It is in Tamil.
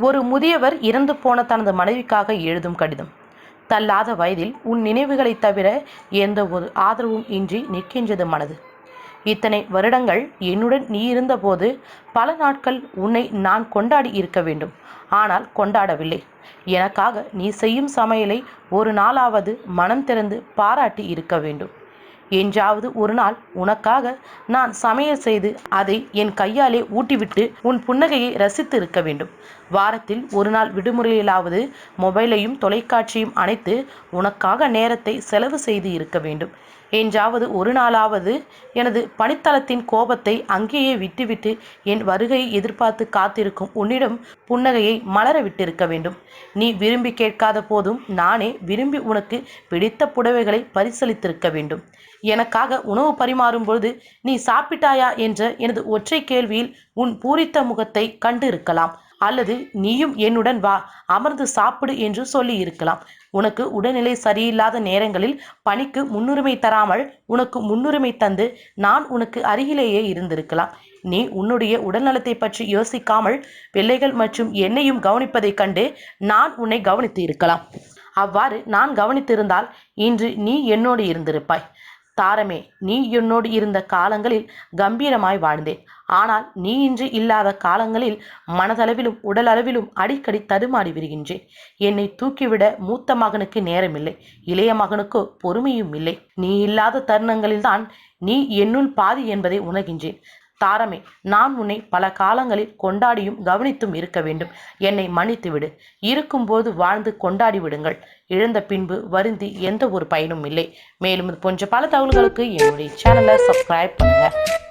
ஒரு முதியவர் இறந்து போன தனது மனைவிக்காக எழுதும் கடிதம். தள்ளாத வயதில் உன் நினைவுகளைத் தவிர எந்த ஒரு ஆதரவும் இன்றி நிற்கின்றது மனது. இத்தனை வருடங்கள் என்னுடன் நீ இருந்தபோது பல நாட்கள் உன்னை நான் கொண்டாடி இருக்க வேண்டும். ஆனால் கொண்டாடவில்லை. எனக்காக நீ செய்யும் சமையலை ஒரு நாளாவது மனம் திறந்து பாராட்டி இருக்க வேண்டும். என்றாவது ஒரு நாள் உனக்காக நான் சமையல் செய்து அதை என் கையாலே ஊட்டிவிட்டு உன் புன்னகையை ரசித்து இருக்க வேண்டும். வாரத்தில் ஒரு நாள் விடுமுறையிலாவது மொபைலையும் தொலைக்காட்சியும் அணைத்து உனக்காக நேரத்தை செலவு செய்து இருக்க வேண்டும். என்றாவது ஒரு நாளாவது எனது பணித்தளத்தின் கோபத்தை அங்கேயே விட்டுவிட்டு என் வருகையை எதிர்பார்த்து காத்திருக்கும் உன்னிடம் புன்னகையை மலர விட்டிருக்க வேண்டும். நீ விரும்பி கேட்காத போதும் நானே விரும்பி உனக்கு பிடித்த புடவைகளை பரிசளித்திருக்க வேண்டும். எனக்காக உணவு பரிமாறும் பொழுது நீ சாப்பிட்டாயா? என்ற எனது ஒற்றை கேள்வியில் உன் பூரித்த முகத்தை கண்டு இருக்கலாம் அல்லது நீயும் என்னுடன் வா அமர்ந்து சாப்பிடு என்று சொல்லி இருக்கலாம். உனக்கு உடல்நிலை சரியில்லாத நேரங்களில் பணிக்கு முன்னுரிமை தராமல் உனக்கு முன்னுரிமை தந்து நான் உனக்கு அருகிலேயே இருந்திருக்கலாம். நீ உன்னுடைய உடல்நலத்தை பற்றி யோசிக்காமல் பிள்ளைகள் மற்றும் என்னையும் கவனிப்பதைக் கண்டு நான் உன்னை கவனித்து இருக்கலாம். அவ்வாறு நான் கவனித்திருந்தால் இன்று நீ என்னோடு இருந்திருப்பாய். தாரமே நீ என்னோடு இருந்த காலங்களில் கம்பீரமாய் வாழ்ந்தேன். ஆனால் நீ இன்று இல்லாத காலங்களில் மனதளவிலும் உடலளவிலும் அடிக்கடி தடுமாறி விடுகின்றேன் என்னை தூக்கிவிட மூத்த மகனுக்கு நேரமில்லை இளைய மகனுக்கு பொறுமையும் இல்லை. நீ இல்லாத தருணங்களில்தான் நீ என்னுள் பாதி என்பதை உணர்கின்றேன். தாரமே நான் உன்னை பல காலங்களில் கொண்டாடியும் கவனித்தும் இருக்க வேண்டும். என்னை மன்னித்து விடு இருக்கும்போது வாழ்ந்து கொண்டாடி விடுங்கள். இழந்த பின்பு வருந்தி எந்த ஒரு பயனும் இல்லை. மேலும் இது போன்ற பல தகவல்களுக்கு என்னுடைய சேனலை சப்ஸ்கிரைப் பண்ணுங்கள்